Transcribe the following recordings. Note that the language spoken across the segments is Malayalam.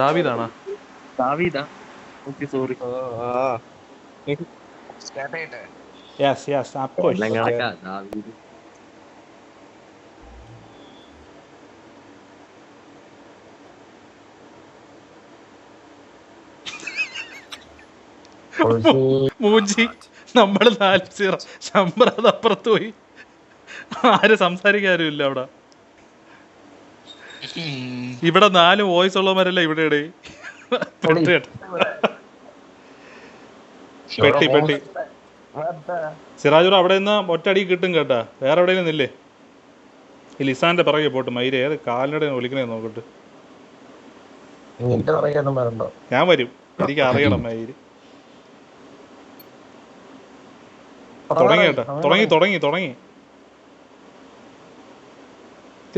ദാവിദാണോ? ദാവീദാ. Okay sorry yes Daveed. മൂഞ്ചി നമ്മൾ നാല് സീറോ. ശമ്പറത് അപ്പുറത്ത് പോയി. ആരും സംസാരിക്കാരും ഇല്ല അവിടെ. ഇവിടെ നാല് വോയിസ് ഉള്ളവരല്ല ഇവിടെ ഇടേ പെട്ടി പെട്ടി സിറാജുറ അവിടെ നിന്ന് ഒറ്റടി കിട്ടും കേട്ടാ. വേറെ എവിടെയും നില്ലേ ഈ ലിസാന്റെ പിറകെ പോട്ട് മൈര ഏത് കാലിനടെ വിളിക്കണേ നോക്കട്ട്. ഞാൻ വരും. എനിക്ക് അറിയണം മൈര് തുടങ്ങി കേട്ടാ. തുടങ്ങി. തുടങ്ങി തുടങ്ങി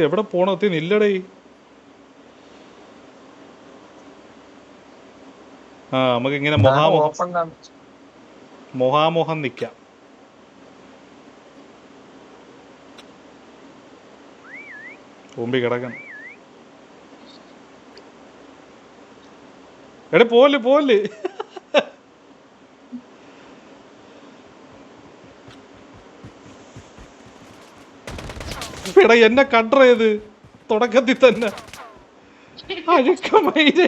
എവിടെ പോണത്തി നില്ലടേ. നമുക്ക് ഇങ്ങനെ കാണിച്ചു മൊഹാമൊഹം നിക്കാം. ഓമ്പി കിടക്കണം. എടെ പോൽ പോൽ എടാ എന്നെ കണ്ടറ ചെയ്ത് തുടക്കത്തിൽ തന്നെ. അഴുക്കമയിൽ.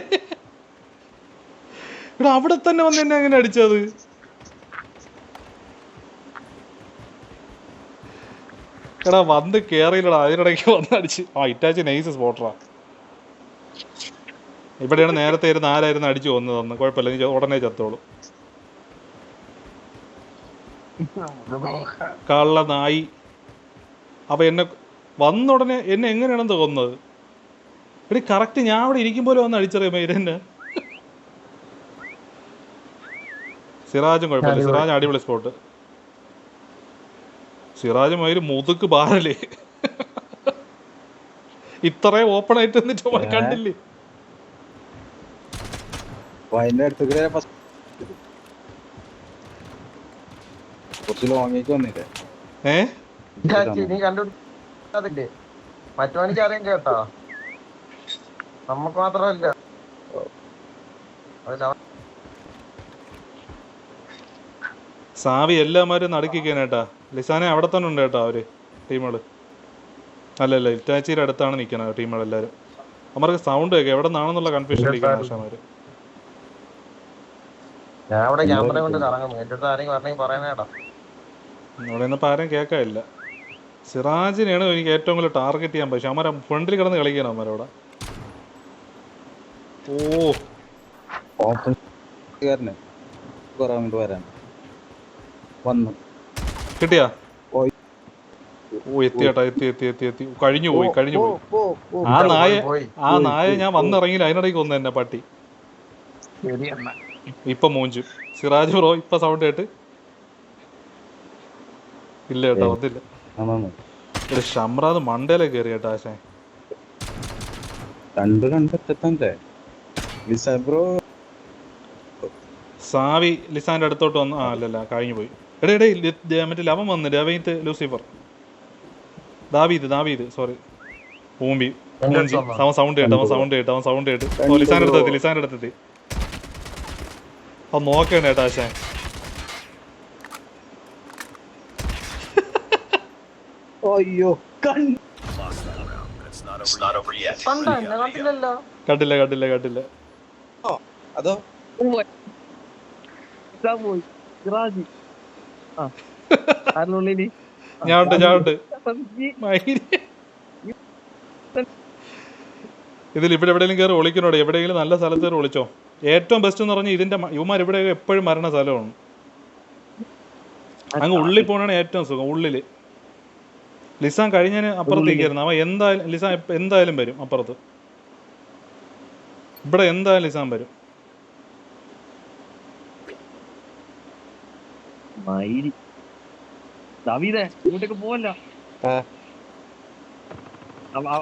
എടാ അവിടെ തന്നെ വന്ന് എന്നെ എങ്ങനെ അടിച്ചത്? എടാ വന്ന് കേറിയില്ലടാ അതിനിടയ്ക്ക് വന്ന് അടിച്ച്. ആ ഇറ്റാച്ചി നൈസ് സ്പോട്ടറാ. ഇവിടെയാണ് നേരത്തെ ഇരുന്ന് ആരായിരുന്നു അടിച്ചു വന്നത് അന്ന്. കുഴപ്പമില്ല നീ ഉടനെ ചത്തോളൂ. കള്ള നായി. അപ്പൊ എന്നെ വന്ന ഉടനെ എന്നെ എങ്ങനെയാണെന്ന് തോന്നുന്നത് എടി കറക്റ്റ് ഞാൻ അവിടെ ഇരിക്കും പോലെ വന്ന് അടിച്ചറിയാം മൈരന്നെ സിറാജും കുഴപ്പമില്ല. സിറാജ് അടിപൊളി സ്പോട്ട് സിറാജ് മയിൽ മുതുക്ക് ബാറല്ലേ ഇത്രയും ഓപ്പൺ ആയിട്ട് എന്നിട്ട് കണ്ടില്ലേ? അതിന്റെ അടുത്തേക്ക് ഫസ്റ്റ് കുറച്ച് ലോങ്ങേക്ക് വന്നില്ലേ? ഏ? നീ കണ്ടുപിടിക്കാതില്ലേ? മറ്റവനിക്ക് അറിയാൻ കേട്ടോ. നമുക്ക് മാത്രമല്ല. അതിലവൻ സാവി എല്ലാമാരും നടുക്കിക്കാനേട്ടാ. ലിസാനെ അവിടെ തന്നെ ഉണ്ട് കേട്ടോ അവർ ടീമുകൾ. അല്ല അല്ല ഇറ്റാച്ചിയുടെ അടുത്താണ് നിൽക്കുന്നത് ടീമുകൾ എല്ലാവരും അമർക്ക് സൗണ്ട് കേൾക്കാം എവിടെ നിന്നാണെന്നുള്ള കൺഫ്യൂഷൻ ഇരിക്കുന്ന ആശാമാര് ഞാൻ അവിടെ ക്യാമറ കൊണ്ട് കറങ്ങുന്നു. എന്റെ അടുത്ത് ആരെങ്കിലും പറഞ്ഞെങ്കിൽ പറയാനേടാ ഇവിടെ നിന്ന് ആരും കേൾക്കാനില്ല സിറാജിനെയാണ് എനിക്ക് ഏറ്റവും കൂടുതൽ ടാർഗറ്റ് ചെയ്യാൻ പക്ഷെ അമര ഫ്രണ്ടിൽ കിടന്ന് കളിക്കണം അമരവിടെ ഓ. ഓപ്പൺ വരാൻ. വന്നു. കിട്ടിയാ? ഓ എത്തി ചേട്ടാ എത്തി എത്തി എത്തി എത്തി. കഴിഞ്ഞു പോയി കഴിഞ്ഞു പോയി. ആ നായ ആ നായ ഞാൻ വന്നിറങ്ങിയില്ല അതിനിടയ്ക്ക് ഒന്ന് എന്നെ പട്ടി. ഇപ്പൊ മൂഞ്ചു. സിറാജ് ബ്രോ ഇപ്പൊ സൗണ്ട് കേട്ട്? ഇല്ല കേട്ടോ വന്നില്ല. ഒരു ഷംറാദ് മണ്ടയിലെ കയറി കേട്ടോ ആശേ കണ്ട് കണ്ടെത്തല്ലേ ബ്രോ. സാവി ലിസാന്റെ അടുത്തോട്ട് വന്നു. ആ അല്ലല്ല കഴിഞ്ഞു പോയി. എടേ എടേ മറ്റേ ലവൻ വന്നില്ലേ? രവീത്ത് ലൂസിഫർ. ദാവീദ് ദാവീദ് സോറി ഊമ്പി? അവൻ സൗണ്ട് കേട്ട് അവൻ സൗണ്ട് കേട്ട് അവൻ സൗണ്ട് കേട്ട്. ഓ ലിസാന്റെ അടുത്തെത്തി ലിസാന്റെ അടുത്തെത്തി അവൻ നോക്കണേ കേട്ടോ ആശാൻ. അയ്യോ കണ്ട് കണ്ടോ കണ്ടില്ലല്ലോ. കണ്ടില്ല കണ്ടില്ല കണ്ടില്ല. അതോ? പോയി. ഞാനുണ്ട് മയിൽ. ഇതിൽ ഇവിടെ എവിടെയെങ്കിലും കയറി ഒളിക്കണോടെ? എവിടെയെങ്കിലും നല്ല സ്ഥലത്ത് കയറി ഒളിച്ചോ? ഏറ്റവും ബെസ്റ്റ് എന്ന് പറഞ്ഞാൽ ഇതിന്റെ ഇവന്മാർ ഇവിടെ എപ്പോഴും മരണ സ്ഥലമാണ്. അങ്ങ് ഉള്ളിൽ പോകണാണ് ഏറ്റവും സുഖം ഉള്ളിൽ. ലിസാൻ കഴിഞ്ഞതിന് അപ്പുറത്തേക്കായിരുന്നു അവൻ എന്തായാലും ലിസാൻ എന്തായാലും വരും അപ്പുറത്ത്. ഇവിടെ എന്തായാലും ലിസാൻ വരും. മയിരി ദാവീദേ ഇങ്ങോട്ടേക്ക് പോവല്ല.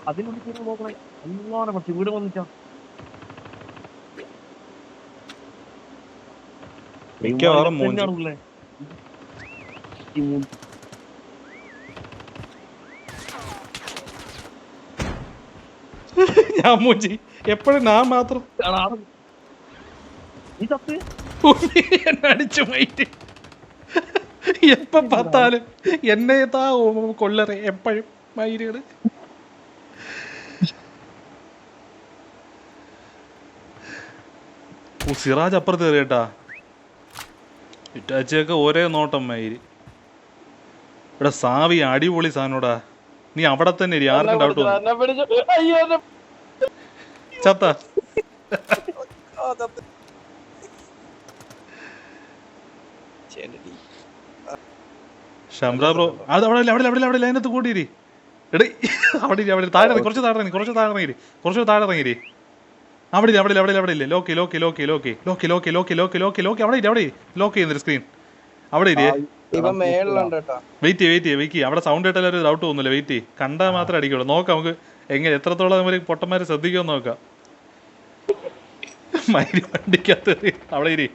അതിനുള്ളിൽ കയറി നോക്കണേ. എല്ലാവരും കുറച്ച് വീട് വന്നിട്ടാ ഞാൻ മൂഞ്ചി. എപ്പോഴും ഞാൻ മാത്രം. അടിച്ചു മൈറ്റ്. എപ്പം പത്താലും എന്നെ താ കൊള്ളറെ എപ്പോഴും. മയിലുകൾ. ഓ സിറാജ് അപ്പുറത്ത് കയറിയട്ടാ. ഇറ്റാച്ചിയൊക്കെ ഒരേ നോട്ടം മയിൽ. ഇവിടെ സാവി അടിപൊളി സാധനോടാ. നീ അവിടെ തന്നെ ഇരി ആർക്കും ഡൗട്ട് ചത്ത. ഷംറ ബ്രോ. അത് അവിടെ അവിടെ അവിടെ അവിടെ അതിനകത്ത് കൂട്ടിയിരി. എടേ അവിടെ ഇല്ല, അവിടെ താഴെ കുറച്ച് താഴെ ഇറങ്ങി കുറച്ച് താഴെ ഇറങ്ങിരി കുറച്ച് താഴെ ഇറങ്ങിരി അവിടെ ഇല്ല, അവിടെ ഇല്ല, അവിടെ ഇല്ല, അവിടെ ഇല്ല Loki Loki Loki Loki Loki Loki Loki Loki Loki Loki അവിടെ ഇല്ല, അവിടെ ലോക്ക് ചെയ്യുന്നൊരു സ്ക്രീൻ അവിടെ ഇരിയേ വെയിറ്റ് ചെയ്യ് വെയിറ്റ് ചെയ്യ് വെയിക്ക് അവിടെ സൗണ്ട് കേട്ടാലും ഒരു ഡൗട്ട് തോന്നുന്നില്ല വെയിറ്റ് ചെയ്യ്. കണ്ടാൽ മാത്രമേ അടിക്കുള്ളൂ. നോക്കാം നമുക്ക് എങ്ങനെ എത്രത്തോളം നമ്മൾ പൊട്ടന്മാരെ ശ്രദ്ധിക്കുമെന്ന് നോക്കാം. മൈരി വണ്ടിക്കകത്ത്. അവിടെ ഇരി.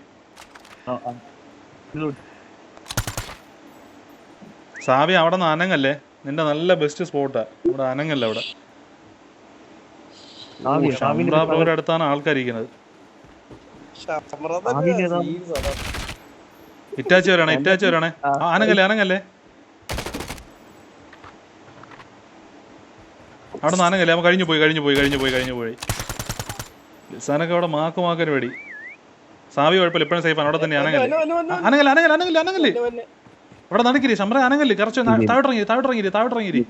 സാവി അവിടെ നിന്ന് അനങ്ങല്ലേ? നിന്റെ നല്ല ബെസ്റ്റ് സ്പോട്ടാ ഇവിടെ അനങ്ങല്ല അവിടെ? അടുത്താണ് ആൾക്കാർ ഇരിക്കുന്നത്? ഇറ്റാച്ചി വരണേ ഇറ്റാച്ചി വരണേ. അനങ്ങല്ലേ അനങ്ങല്ലേ? അവിടെ നിന്ന് അനങ്ങല്ലേ? അവൻ കഴിഞ്ഞു പോയി കഴിഞ്ഞു പോയി കഴിഞ്ഞു പോയി കഴിഞ്ഞു പോയി. ലിസാനൊക്കെ അവിടെ മാക്ക് മാക്കൊരു വെടി സാവി കുഴപ്പമില്ല ഇപ്പോഴും സേഫാണ് അവിടെ തന്നെ അനങ്ങല്ലേ? അനങ്ങല്ലേ അനങ്ങല്ലേ അനങ്ങല്ലേ അനങ്ങല്ലേ? അവിടെ നടക്കിരി ശമ്ര അനങ്ങല്ലേ? കുറച്ച് താഴോട്ടിറങ്ങി താഴോട്ടിറങ്ങി താഴോട്ടിറങ്ങി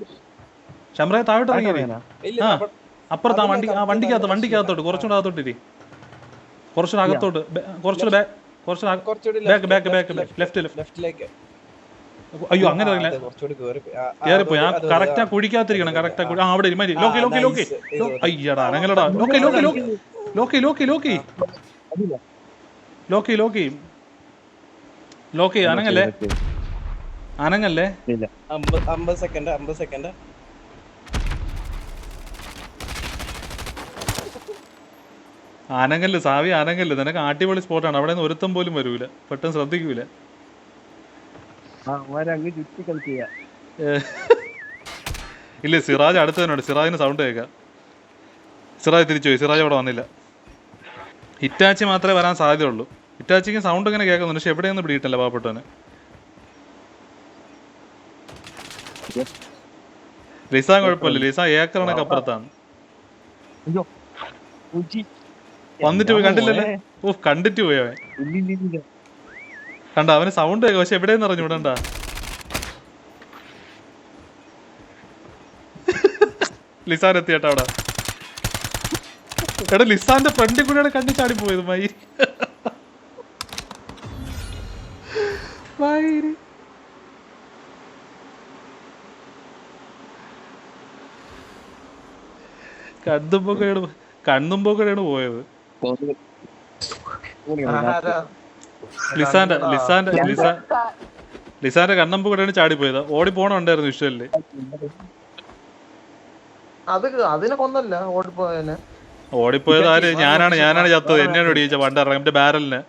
ശമ്ര താഴോട്ടിറങ്ങി? ആ അപ്പുറത്ത് ആ വണ്ടി ആ വണ്ടിക്കകത്ത് വണ്ടിക്കകത്തോട്ട് കുറച്ചുകൂടെ അകത്തോട്ട് ഇരി കുറച്ചുകൂടെ അകത്തോട്ട് കുറച്ചുകൂടെ ബാക്ക് കുറച്ചുകൂടെ back back back left left ലെഫ്റ്റിലേക്ക് അയ്യോ അങ്ങനെ അറിയില്ല ആ കറക്റ്റാ കുഴിക്കാത്തിരിക്കണം കറക്റ്റാ കുഴി ആ. അവിടെ ഇരി, മതി. ലോക്കി ലോക്കി ലോക്കി അയ്യടാ അനങ്ങലടാ. Loki Loki Loki Loki Loki Loki Loki Loki Loki അനങ്ങല്ലേ? അനങ്ങല്ലേ. അമ്പത് സെക്കൻഡ് അമ്പത് സെക്കൻഡ് അനങ്ങല്ല് സാവി അനങ്ങല്ല്. നിനക്ക് അടിപൊളി സ്പോട്ടാണ് അവിടെ നിന്ന് ഒരുത്തം പോലും വരൂല. പെട്ടെന്ന് ശ്രദ്ധിക്കൂല. ഇല്ല സിറാജ് അടുത്ത് തന്നെയുണ്ട് സിറാജിന് സൗണ്ട് കേൾക്കാം. സിറാജ് തിരിച്ചു പോയി സിറാജ് അവിടെ വന്നില്ല. ഹിറ്റാച്ചി മാത്രമേ വരാൻ സാധ്യതയുള്ളൂ. ഹിറ്റാച്ചിക്ക് സൗണ്ട് ഇങ്ങനെ കേൾക്കുന്നുണ്ട്. പക്ഷെ എവിടെയൊന്നും പിടിയിട്ടില്ല പാവപ്പെട്ടവന്. ലിസാൻ കുഴപ്പമില്ല. ലിസാൻ ഏക്കറിനൊക്കെ അപ്പുറത്താണ് വന്നിട്ട് പോയി കണ്ടില്ലല്ലേ? ഓ കണ്ടിട്ട് പോയി അവൻ. കണ്ട അവന് സൗണ്ട് കേൾക്കാം. പക്ഷെ എവിടെയെന്ന് അറിഞ്ഞു വിടണ്ട ലിസാൻ എത്തി കേട്ടോ അവിടെ. എടാ ലിസാന്റെ ഫ്രണ്ടിൽ കൂടെയാണ് കണ്ടി ചാടി പോയത് മയിരി മയിരി കണ്ണുമ്പോഴാണ് കണ്ണുമ്പോഴാണ് പോയത്? ലിസാന്റെ ലിസാന്റെ ലിസാൻ ലിസാന്റെ കണ്ണമ്പ് കൂടെയാണ് ചാടി പോയത് ഓടി പോണുണ്ടായിരുന്നു ഇഷ്ടല്ലേ അത് അതിനെ കൊന്നല്ല ഓടിപ്പോയതിനെ. ഓടിപ്പോയത് ആര്? ഞാനാണ് ഞാനാണ് ചത്തത്. എന്നെയാണ് വെടിയിച്ച പണ്ട് ഇറങ്ങി. എന്റെ ബാരലിന്.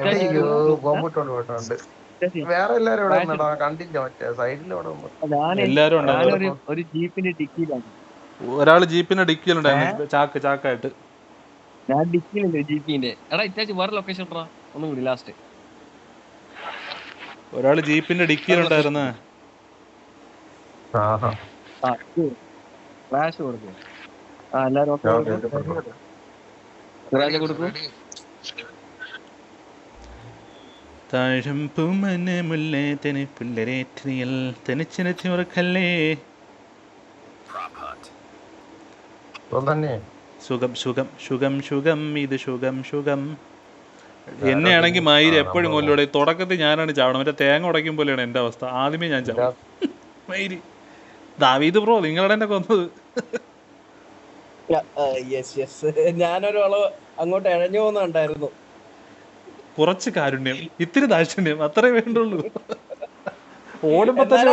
ഉണ്ട് ബോംബിട്ടോണ്ട് പോയിട്ടുണ്ട് വേറെ എല്ലാരും ഇവിടെ നിന്നടാ കണ്ടില്ല മറ്റേ സൈഡിൽ ഇവിടെ നിന്ന് ഞാൻ എല്ലാരും ഉണ്ടായിരുന്നു ഞാനൊരു ഒരു ജീപ്പിന്റെ ഡിക്കിയിലാണ്. ഒരാൾ ജീപ്പിന്റെ ഡിക്കിയിലുണ്ടായിരുന്നു ചാക്ക് ചാക്കായിട്ട്. ഞാൻ ഡിക്കിയിലുണ്ട് ജീപ്പിന്റെ. എടാ ഇറ്റാച്ച് വേറെ ലൊക്കേഷൻ ഇട്ടാ ഒന്നും കൂടി ലാസ്റ്റ് ഒരാൾ ജീപ്പിന്റെ ഡിക്കിയിലുണ്ടായിരുന്നു. ആ ഫ്ലാഷ് കൊടുക്കും. ആ എല്ലാരും ഓക്കെ സിറാജ് പൂമന് മുല്ലേ തനി പുല്ലരേറ്റിയൽ തന്നെ. സുഖം സുഖം സുഖം സുഖം ഇത് സുഖം സുഖം. എന്നെയാണെങ്കിൽ മയിര് എപ്പോഴും കൊല്ലൂടെ തുടക്കത്തിൽ ഞാനാണ് ചാവണം. മറ്റേ തേങ്ങ ഉടയ്ക്കും പോലെയാണ് എന്റെ അവസ്ഥ. ആദ്യമേ ഞാൻ ചാവണം. മയിര്. ദാവീത് ബ്രോ നിങ്ങളുടെ എന്നെ കൊന്നത്. യെസ് യെസ് ഞാനൊരു അളവ് അങ്ങോട്ട് ഇഴഞ്ഞു പോകുന്നുണ്ടായിരുന്നു കുറച്ച് കാരുണ്യം ഇത്തിരി ദാക്ഷിണ്യം അത്രേ വേണ്ടുള്ളൂ. ഓടുമ്പോ തന്നെ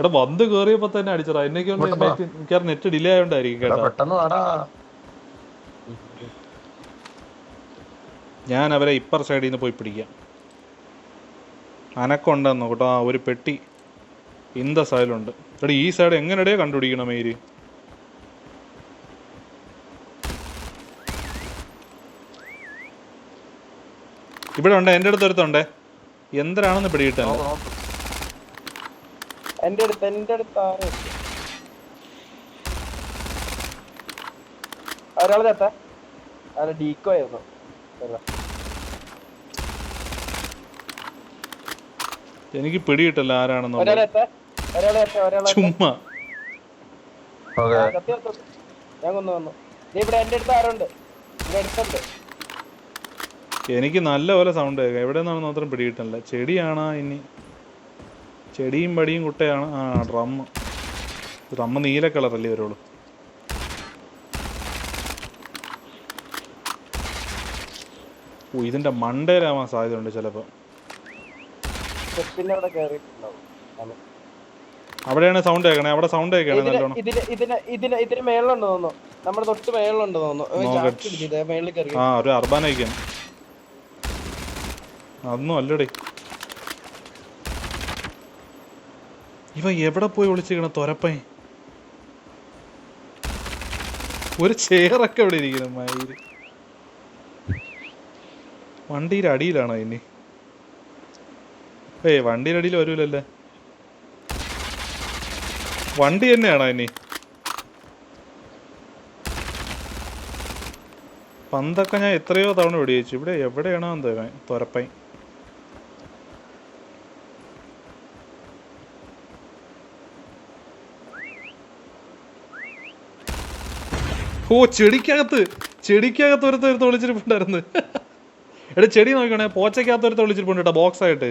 എടാ വന്ന് കേറിയപ്പോ തന്നെ അടിച്ചടാ. എന്നൊക്കെ മിക്കവാറും നെറ്റ് ഡിലേ ആയോണ്ടായിരിക്കും കേട്ടോ. പെട്ടെന്ന് വാടാ. ഞാൻ അവരെ ഇപ്പർ സൈഡിൽ നിന്ന് പോയി പിടിക്കാം. അനക്കൊണ്ടെന്ന് കേട്ടോ. ആ ഒരു പെട്ടി ഇന്ത സൈഡിലുണ്ട് എടാ ഈ സൈഡ് എങ്ങനെടേ കണ്ടുപിടിക്കണം മേരി? ഇവിടെ ഉണ്ട്? എന്റെ അടുത്ത് ഒരുത്തുണ്ട് എന്തരാണെന്ന് പിടികിട്ട എന്റെ നോക്ക്. എന്റെ അടുത്ത് എന്റെ അടുത്ത് ആരും ഒരാളെ ചേത്ത അല്ല ഡീക്കോ ആയിരുന്നു. എനിക്ക് പിടികിട്ടല്ല ആരാണെന്ന് ചുമ്മാ. ഞാൻ കൊന്നു വന്നു നീ ഇവിടെ എന്റെ അടുത്ത് ആരുണ്ട്? ഇവിടെ അടുത്തുണ്ട്. എനിക്ക് നല്ല നല്ലപോലെ സൗണ്ട് കേൾക്കാം. എവിടെ നിന്നാണ് മാത്രം പിടിയിട്ടല്ല ചെടിയാണോ ഇനി? ചെടിയും പടിയും കുട്ടയാണ്. ആ ഡ്രമ്മ് ഡ്രമ്മ് നീല കളറല്ലേ വരുള്ളൂ. ഓ ഇതിന്റെ മണ്ടയിലാവാൻ സാധ്യതയുണ്ട് ചിലപ്പോൾ ചിലപ്പോ. അവിടെയാണ് സൗണ്ട് കേൾക്കണേ. അവിടെ സൗണ്ട് കേൾക്കണേ നല്ലോണം. ഇതിന് മേളിലുണ്ട് തോന്നുന്നു. നമ്മുടെ തൊട്ട് മേളിലുണ്ട് തോന്നുന്നു. ആ ഒരു അർബാനയിക്കാൻ അതൊന്നും അല്ലടേ. ഇവ എവിടെ പോയി വിളിച്ചിരിക്കണ തൊരപ്പൻ? ഒരു ചെയറൊക്കെ ഇവിടെ ഇരിക്കണം മയിൽ. വണ്ടിയുടെ അടിയിലാണോ ഇനി? ഏയ് വണ്ടിയുടെ അടിയിൽ വരൂലല്ലേ? വണ്ടി തന്നെയാണോ ഇനി? പന്തൊക്കെ ഞാൻ എത്രയോ തവണ വെടിവെച്ചു. ഇവിടെ എവിടെയാണോ എന്തോ ഇവൻ ഓ ചെടിക്കകത്ത് ചെടിക്കകത്ത് ഒരുത്ത ഒരുത്ത വിളിച്ചിരിപ്പുണ്ടായിരുന്നു. എടാ ചെടി നോക്കണേ പോച്ചക്കകത്ത് ഒരുത്ത തൊളിച്ചിരിപ്പുണ്ട് ബോക്സ് ആയിട്ട്.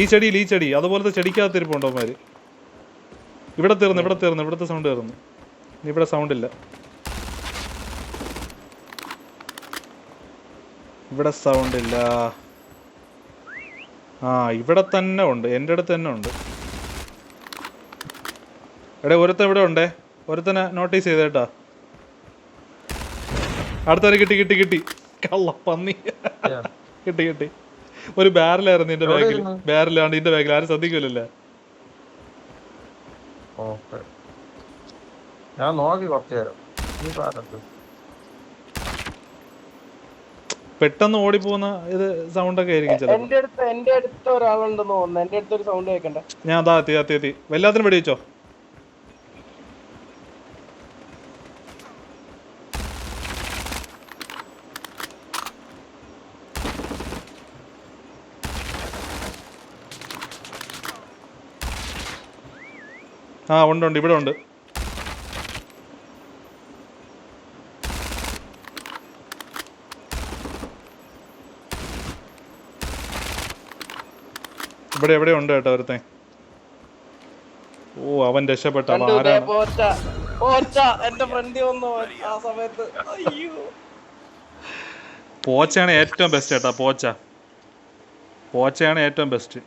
ഈ ചെടിയിൽ ഈ ചെടി അതുപോലത്തെ ചെടിക്കകത്ത് ഇരിപ്പുണ്ടോ ഇവിടെ തീർന്നു ഇവിടെ തീർന്നു ഇവിടുത്തെ സൗണ്ട് തീർന്നു. ഇവിടെ സൗണ്ട് ഇല്ല. ഇവിടെ സൗണ്ട് ഇല്ല. ആ ഇവിടെ തന്നെ ഉണ്ട് എന്റെ അടുത്ത് തന്നെ ഉണ്ട്. എടേ ഒരുത്തം ഇവിടെ ഉണ്ടേ? ഒരുത്തനെ നോട്ടീസ് ചെയ്തേട്ടാ. അടുത്തൊരു കിട്ടി കിട്ടി കിട്ടി. കള്ള പന്നി. കിട്ടി കിട്ടി. ഒരു ബാരലായിരുന്നു എന്റെ ബാഗിൽ ബാരലാണ്ട് ബാരലാണ് എന്റെ ബാഗിൽ ആരും ശ്രദ്ധിക്കൂലല്ലേ? ഞാൻ നോക്കി കുറച്ചു നേരം. പെട്ടെന്ന് ഓടിപ്പോകുന്ന ഇത് സൗണ്ട് ഒക്കെ ആയിരിക്കും എന്റെ അടുത്ത് എന്റെ അടുത്ത് ഒരാളുണ്ടെന്ന് തോന്നുന്നു. എന്റെ അടുത്ത് ഒരു സൗണ്ട് കേൾക്കണ്ട? ഞാൻ അതാ എത്തി എത്തി എത്തി. വല്ലാത്തിനും വെടിവെച്ചോ? ആ ഉണ്ട് ഉണ്ട് ഇവിടെ ഉണ്ട്. ഇവിടെ എവിടെ ഉണ്ട് കേട്ടോ അവരത്തെ ഓ അവൻ രക്ഷപ്പെട്ട അവൻ ആരാണ്? പോച്ച പോച്ച എന്റെ ഫ്രണ്ട് വന്നു ആ സമയത്ത്. അയ്യോ. പോച്ചയാണ് ഏറ്റവും ബെസ്റ്റ് കേട്ടോ പോച്ച. പോച്ചയാണ് ഏറ്റവും ബെസ്റ്റ്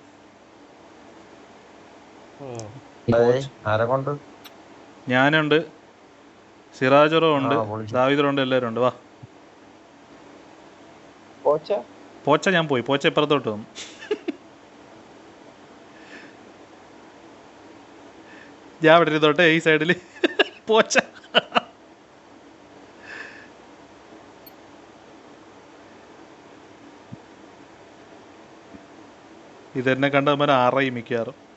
ഞാനുണ്ട്. സിറാജറോ ഉണ്ട്. ദാവിദറോ ഉണ്ട് എല്ലാവരും ഉണ്ട്. വാ. പോച്ച? പോച്ച ഞാൻ പോയി. പോച്ച ഇപ്പുറത്തോട്ട് വന്നു. ഞാൻ അവിടെ ഇരുന്നോട്ടെ ഈ സൈഡിൽ പോച്ച. ഇതെന്നെ കണ്ടവന്മാർ ആറായി മിക്കവാറും.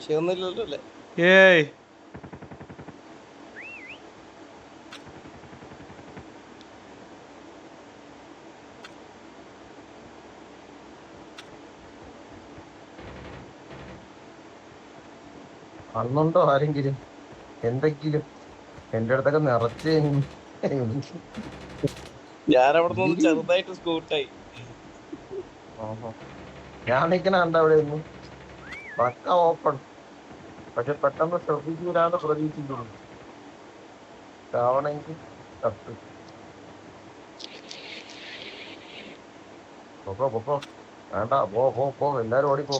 സംശയമൊന്നും ഇല്ലല്ലോ അല്ലേ? ഏയ്. അന്നുണ്ടോ ആരെങ്കിലും? എന്തെങ്കിലും? എന്റെ അടുത്തൊക്കെ നിറച്ച് ഞാൻ അവിടെ നിന്ന് ചെറുതായിട്ട് സ്കൂട്ടായി. ഞാൻ നിൽക്കണ കണ്ട അവിടെ പക്ക ഓപ്പൺ പക്ഷെ പെട്ടെന്ന് ശ്രദ്ധിക്കൂലാന്ന് പ്രതീക്ഷിക്കുന്നു. രാവണെങ്കിൽ തട്ട് പൊക്കോ പൊക്കോ. വേണ്ട പോ പോ പോ. എല്ലാരും ഓടിപ്പോ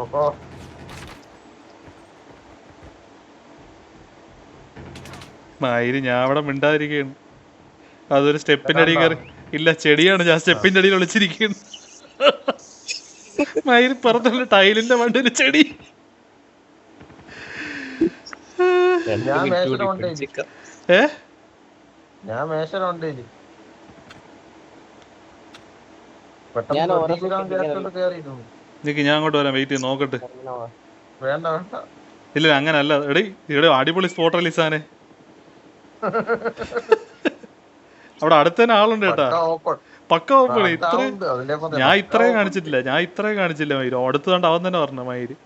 പൊക്കോ. മയിൽ ഞാൻ അവിടെ മിണ്ടാതിരിക്കുകയാണ്. അതൊരു സ്റ്റെപ്പിന്റെ അടിയിൽ കയറി. ഇല്ല ചെടിയാണ് ഞാൻ സ്റ്റെപ്പിന്റെ അടിയിൽ ഒളിച്ചിരിക്കുന്നു മയിൽ പുറത്തുള്ള ടൈലിന്റെ മണ്ടൊരു ചെടി ഞാൻ മേശയുടെ കൊണ്ടേ ഏ ഞാൻ മേശയുടെ കൊണ്ടേ ഞാൻ പെട്ടെന്ന് ഓരോ പ്രതീക്ഷിക്കാൻ second ഇങ്ങനെ ഗ്യാസിലോട്ട് കയറിയിരുന്നു നിക്ക് ഞാൻ അങ്ങോട്ട് വരാം. വെയിറ്റ് ചെയ്ത് നോക്കട്ടെ വേണ്ട വേണ്ട. ഇല്ല അങ്ങനല്ല. എടി ഇവിടെ അടിപൊളി സ്പോട്ട് റിലീസ് ആണ്. അവിടെ അടുത്ത തന്നെ ആളുണ്ട് കേട്ടാ. പക്കാ ഓപ്പൺ ഇത്ര ഞാൻ ഇത്രയും. കാണിച്ചിട്ടില്ല. ഞാൻ ഇത്രയും കാണിച്ചില്ല മയിര് അടുത്ത് കണ്ട് അവൻ തന്നെ പറഞ്ഞ മയിര്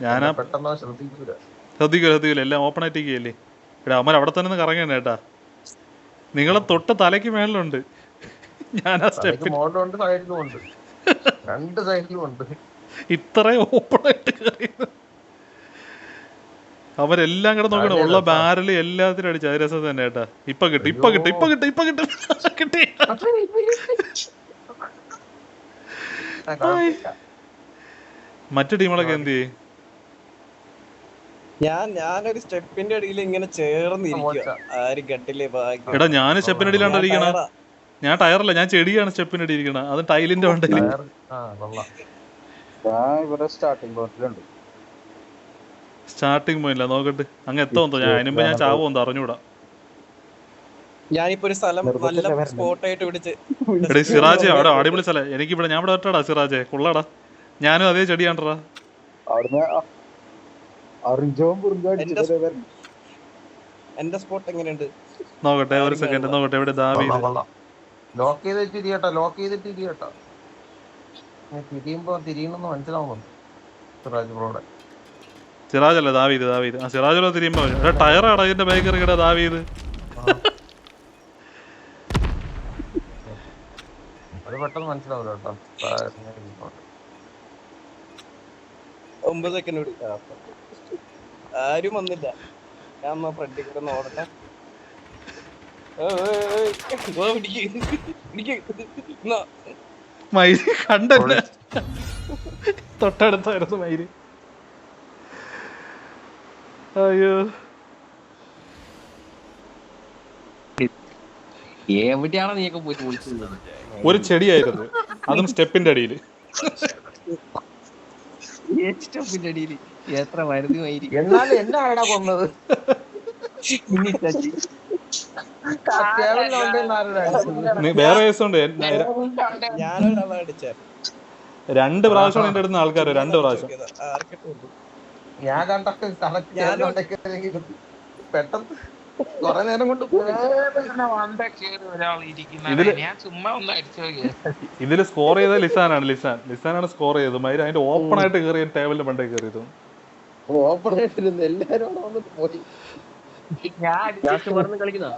ഞാനാ പെട്ടെന്ന് ശ്രദ്ധിക്കൂല. ശ്രദ്ധിക്കൂല ശ്രദ്ധിക്കൂല. എല്ലാം ഓപ്പൺ ആയിട്ടിരിക്കുകയല്ലേ ഇവിടെ അമ്മ അവിടെ തന്നെ കറങ്ങണേ കേട്ടാ. നിങ്ങളെ തൊട്ട് തലയ്ക്ക് മേളിലുണ്ട്. ഞാൻ ആ സ്റ്റെപ്പ് രണ്ട് സൈഡിലും ഉണ്ട്. ഇത്രയും ഓപ്പൺ ആയിട്ട് കയറിയത്. അവരെല്ലാം കൂടെ നോക്കണം. ഉള്ള. ബാരൽ എല്ലാത്തിനും അടിച്ചു. അത് രസം തന്നെ കേട്ടാ. ഇപ്പൊ കിട്ടും ഇപ്പൊ കിട്ടും ഇപ്പൊ കിട്ടും ഇപ്പൊ കിട്ടും. കിട്ടി. മറ്റു ടീമുകളൊക്കെ എന്ത് ചെയ്യും? ഞാൻ ഞാനൊരു സ്റ്റെപ്പിന്റെ അടിയിൽ ഇങ്ങനെ ചേർന്നിരിക്കുക. ആരും ഭാഗ്യം. എടാ ഞാൻ സ്റ്റെപ്പിന്റെ അടിയിലാണ് ഇരിക്കണ ഞാൻ ടയറല്ല ഞാൻ ചെടിയാണ് സ്റ്റെപ്പിന്റെ ഇരിക്കണ. അത് ടൈലിന്റെ ഉണ്ട് ഞാൻ ഇവിടെ സ്റ്റാർട്ടിംഗ് പോയിന്റിലുണ്ട് സ്റ്റാർട്ടിങ് പോയില്ല നോക്കട്ടെ. അങ്ങ് എത്തുമെന്തോ ഞാൻ അതിനുമ്പോ ഞാൻ ചാവോ ചാവുമെന്തോ അറിഞ്ഞൂടാ. ഞാനിപ്പോ ഒരു സ്ഥലം നല്ല. സ്പോട്ടായിട്ട് പിടിച്ച് എടേ സിറാജെ അവിടെ അടിപൊളി സ്ഥലം. എനിക്കിവിടെ ഞാൻ ഇവിടെ ഒറ്റടാ സിറാജെ. കൊള്ളടാ. ഞാനും അതേ ചെടിയാണ്ടാ എന്റെ സ്പോട്ട് എങ്ങനെയുണ്ട്? നോക്കട്ടെ ഒരു സെക്കൻഡ് നോക്കട്ടെ ഇവിടെ ദാവി ലോക്ക് ചെയ്തിട്ട് തിരിയട്ടോ ലോക്ക് ചെയ്തിട്ട് തിരിയട്ടോ തിരിയുമ്പോ തിരിയണമെന്ന് മനസ്സിലാവുന്നു സിറാജ് ബ്രോടെ സിറാജ് അല്ല ദാവീത് ദാവീത് ആ സിറാജുള്ള തിരിയുമ്പോ എടാ ടയറാടാ ഇതിന്റെ ബൈക്ക് ഇറങ്ങിടാ ദാവീത് അത് പെട്ടെന്ന് മനസ്സിലാവില്ല കേട്ടോ. ഒമ്പത് സെക്കൻഡ് കൂടി ആരും വന്നില്ല. ഞാൻ എന്നാ ഫ്രണ്ടിൽ കൂടെ ഒന്ന് ഓടട്ടെ. മയിൽ കണ്ടല്ലേ. തൊട്ടടുത്തായിരുന്നു മൈര് അയ്യോ. എവിടെയാണ് നീയൊക്കെ പോയിട്ട് വിളിച്ചത് ഒരു ചെടിയായിരുന്നു. അതും സ്റ്റെപ്പിന്റെ അടിയിൽ സ്റ്റെപ്പിന്റെ അടിയിൽ എത്ര മരുന്നുമായി എന്നാലും എന്നാടാ കൊന്നത്? വേറെ കേസുണ്ട് രണ്ട് പ്രാവശ്യം എന്റെ അടുത്ത് ആൾക്കാർ രണ്ട് പ്രാവശ്യം. ഞാൻ കണ്ടൊക്കെ പെട്ടെന്ന് കൊറേ നേരം കൊണ്ട്. ഇതിൽ സ്കോർ ചെയ്ത ലിസാനാണ്. ലിസാൻ ലിസാനാണ് സ്കോർ ചെയ്തത്. മൈര അതിന്റെ ഓപ്പൺ ആയിട്ട് കയറിയ ടേബിളിന്റെ പണ്ടേ കയറിയത് ഓപ്പൺ ആയിട്ട് എല്ലാരും ഞാൻ കളിക്കുന്ന